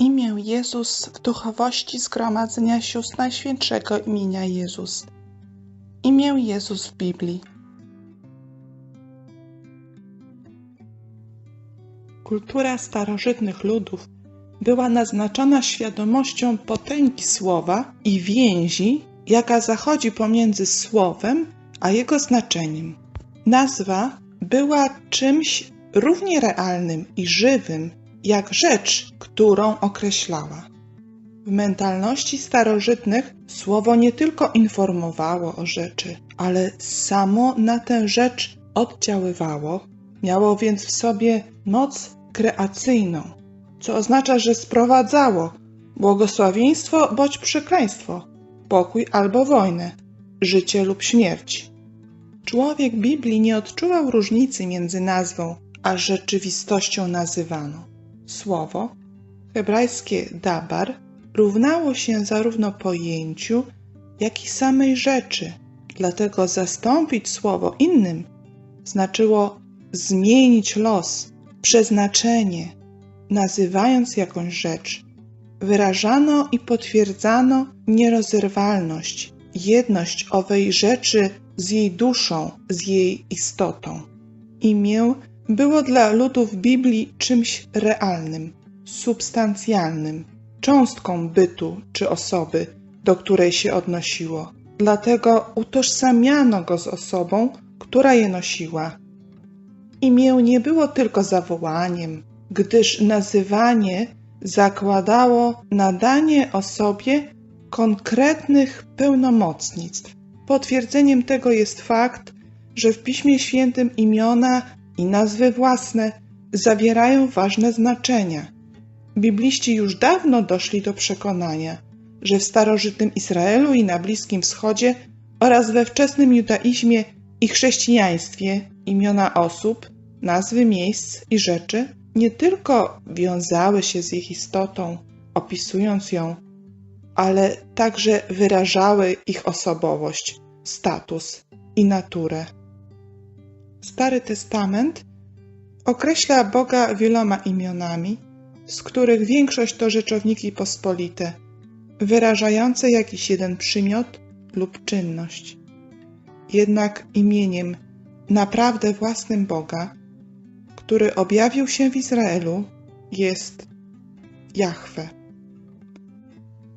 Imię Jezus w duchowości zgromadzenia sióstr Najświętszego imienia Jezus. Imię Jezus w Biblii. Kultura starożytnych ludów była naznaczona świadomością potęgi słowa i więzi, jaka zachodzi pomiędzy słowem a jego znaczeniem. Nazwa była czymś równie realnym i żywym jak rzecz, którą określała. W mentalności starożytnych słowo nie tylko informowało o rzeczy, ale samo na tę rzecz oddziaływało, miało więc w sobie moc kreacyjną, co oznacza, że sprowadzało błogosławieństwo bądź przekleństwo, pokój albo wojnę, życie lub śmierć. Człowiek Biblii nie odczuwał różnicy między nazwą a rzeczywistością nazywaną. Słowo hebrajskie dabar równało się zarówno pojęciu, jak i samej rzeczy. Dlatego zastąpić słowo innym znaczyło zmienić los, przeznaczenie, nazywając jakąś rzecz. Wyrażano i potwierdzano nierozerwalność, jedność owej rzeczy z jej duszą, z jej istotą. Imię było dla ludów Biblii czymś realnym, substancjalnym, cząstką bytu czy osoby, do której się odnosiło. Dlatego utożsamiano go z osobą, która je nosiła. Imię nie było tylko zawołaniem, gdyż nazywanie zakładało nadanie osobie konkretnych pełnomocnictw. Potwierdzeniem tego jest fakt, że w Piśmie Świętym imiona i nazwy własne zawierają ważne znaczenia. Bibliści już dawno doszli do przekonania, że w starożytnym Izraelu i na Bliskim Wschodzie oraz we wczesnym judaizmie i chrześcijaństwie imiona osób, nazwy miejsc i rzeczy nie tylko wiązały się z ich istotą, opisując ją, ale także wyrażały ich osobowość, status i naturę. Stary Testament określa Boga wieloma imionami, z których większość to rzeczowniki pospolite, wyrażające jakiś jeden przymiot lub czynność. Jednak imieniem naprawdę własnym Boga, który objawił się w Izraelu, jest Jahwe.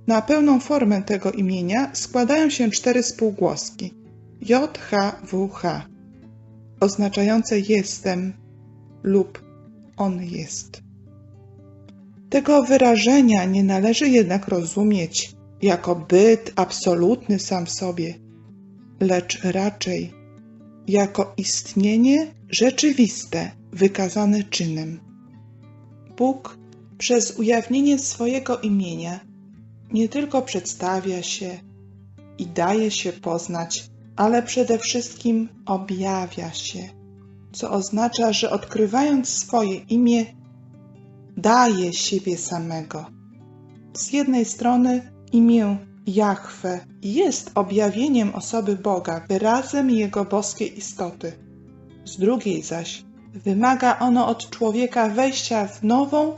Na pełną formę tego imienia składają się cztery spółgłoski J, H, W, H oznaczające jestem lub on jest. Tego wyrażenia nie należy jednak rozumieć jako byt absolutny sam w sobie, lecz raczej jako istnienie rzeczywiste, wykazane czynem. Bóg przez ujawnienie swojego imienia nie tylko przedstawia się i daje się poznać ale przede wszystkim objawia się, co oznacza, że odkrywając swoje imię, daje siebie samego. Z jednej strony imię Jahwe jest objawieniem osoby Boga, wyrazem Jego boskiej istoty. Z drugiej zaś wymaga ono od człowieka wejścia w nową,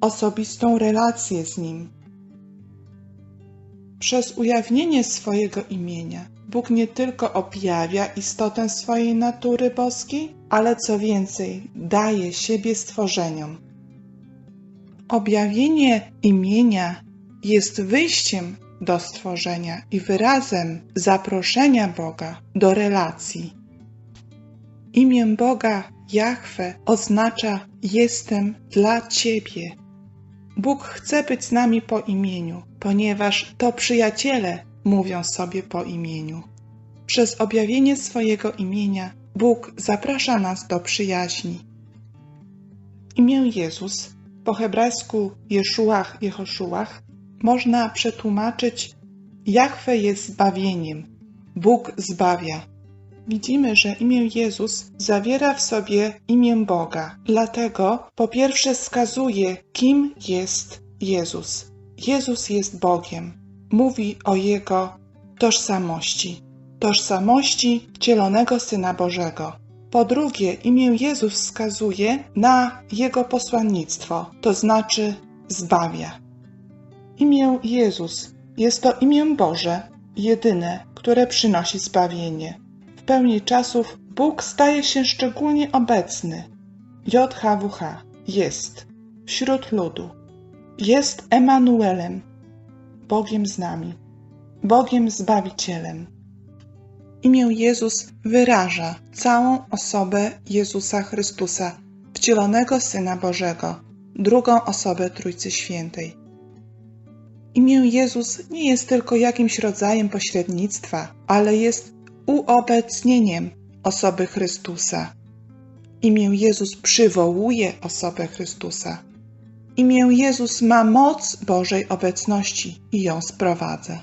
osobistą relację z Nim. Przez ujawnienie swojego imienia Bóg nie tylko objawia istotę swojej natury boskiej, ale co więcej, daje siebie stworzeniom. Objawienie imienia jest wyjściem do stworzenia i wyrazem zaproszenia Boga do relacji. Imię Boga Jahwe oznacza jestem dla Ciebie. Bóg chce być z nami po imieniu, ponieważ to przyjaciele mówią sobie po imieniu. Przez objawienie swojego imienia Bóg zaprasza nas do przyjaźni. Imię Jezus, po hebrajsku Jeszuach, Jehoszuach, można przetłumaczyć Jahwe jest zbawieniem, Bóg zbawia. Widzimy, że imię Jezus zawiera w sobie imię Boga, dlatego po pierwsze wskazuje, kim jest Jezus. Jezus jest Bogiem mówi o Jego tożsamości, tożsamości wcielonego Syna Bożego. Po drugie, imię Jezus wskazuje na Jego posłannictwo, to znaczy zbawia. Imię Jezus jest to imię Boże, jedyne, które przynosi zbawienie. W pełni czasów Bóg staje się szczególnie obecny. JHWH jest wśród ludu. Jest Emanuelem, Bogiem z nami, Bogiem Zbawicielem. Imię Jezus wyraża całą osobę Jezusa Chrystusa, wcielonego Syna Bożego, drugą osobę Trójcy Świętej. Imię Jezus nie jest tylko jakimś rodzajem pośrednictwa, ale jest uobecnieniem osoby Chrystusa. Imię Jezus przywołuje osobę Chrystusa. Imię Jezus ma moc Bożej obecności i ją sprowadza.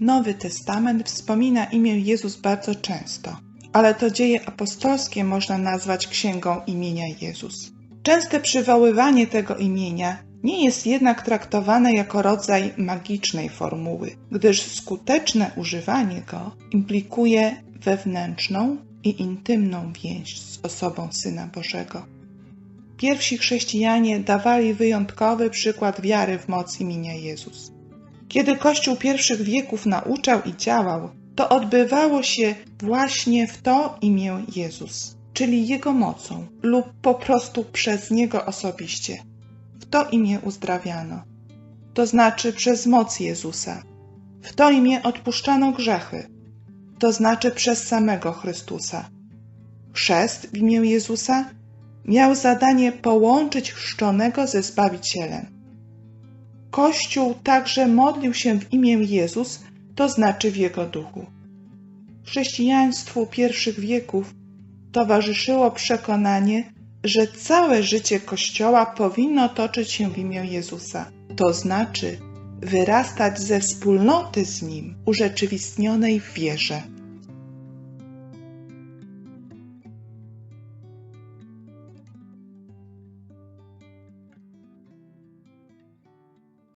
Nowy Testament wspomina imię Jezus bardzo często, ale to dzieje apostolskie można nazwać księgą imienia Jezus. Częste przywoływanie tego imienia nie jest jednak traktowane jako rodzaj magicznej formuły, gdyż skuteczne używanie go implikuje wewnętrzną i intymną więź z osobą Syna Bożego. Pierwsi chrześcijanie dawali wyjątkowy przykład wiary w moc imienia Jezus. Kiedy Kościół pierwszych wieków nauczał i działał, to odbywało się właśnie w to imię Jezus, czyli Jego mocą, lub po prostu przez Niego osobiście. W to imię uzdrawiano, to znaczy przez moc Jezusa. W to imię odpuszczano grzechy, to znaczy przez samego Chrystusa. Chrzest w imię Jezusa miał zadanie połączyć chrzczonego ze Zbawicielem. Kościół także modlił się w imię Jezus, to znaczy w Jego duchu. Chrześcijaństwu pierwszych wieków towarzyszyło przekonanie, że całe życie Kościoła powinno toczyć się w imię Jezusa, to znaczy wyrastać ze wspólnoty z Nim, urzeczywistnionej w wierze.